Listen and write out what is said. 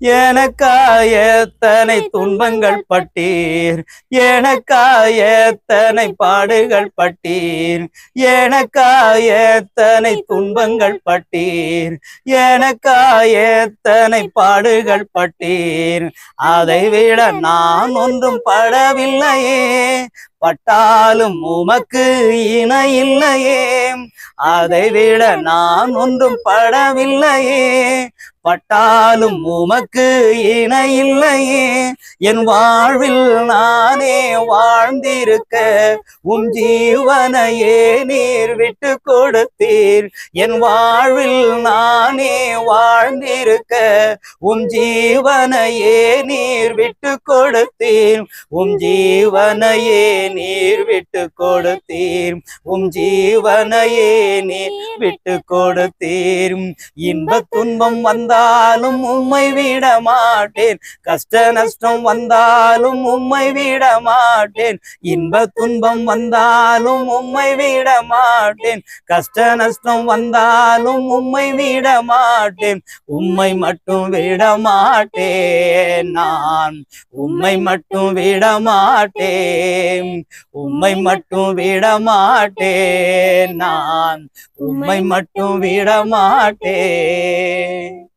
எனக்காய் எத்தனை துன்பங்கள் பட்டீர்? எனக்காய் எத்தனை பாடுகள் பட்டீர்? எனக்காய் எத்தனை துன்பங்கள் பட்டீர்? எனக்காய் எத்தனை பாடுகள் பட்டீர்? அதை விட நான் ஒன்றும் படவில்லையே. பட்டாலும் உமக்கு இணை இல்லையே அதை விட நான் ஒன்றும் படவில்லையே. பட்டாலும் உமக்கு இணை இல்லையே என் வாழ்வில் நானே வாழ்ந்திருக்க உம் ஜீவனையே நீர் விட்டு கொடுத்தீர். என் வாழ்வில் நானே வாழ்ந்திருக்க உம் ஜீவனையே நீர் விட்டு கொடுத்தீர். உம் ஜீவனையே நீர் விட்டு கொடுத்தீர். உம் ஜீவனையே நீர் விட்டு கொடுத்தீர். இன்ப துன்பம் வந்தாலும் உம்மை விட மாட்டேன். கஷ்ட நஷ்டம் வந்தாலும் உம்மை விட மாட்டேன். இன்ப துன்பம் வந்தாலும் உம்மை விட மாட்டேன். கஷ்ட நஷ்டம் வந்தாலும் உம்மை விட மாட்டேன். உம்மை மட்டும் விட மாட்டேன் நான். உம்மை மட்டும் விட மாட்டேன் உம்மை மட்டும் விட மாட்டேன் நான். உம்மை மட்டும் விட மாட்டேன்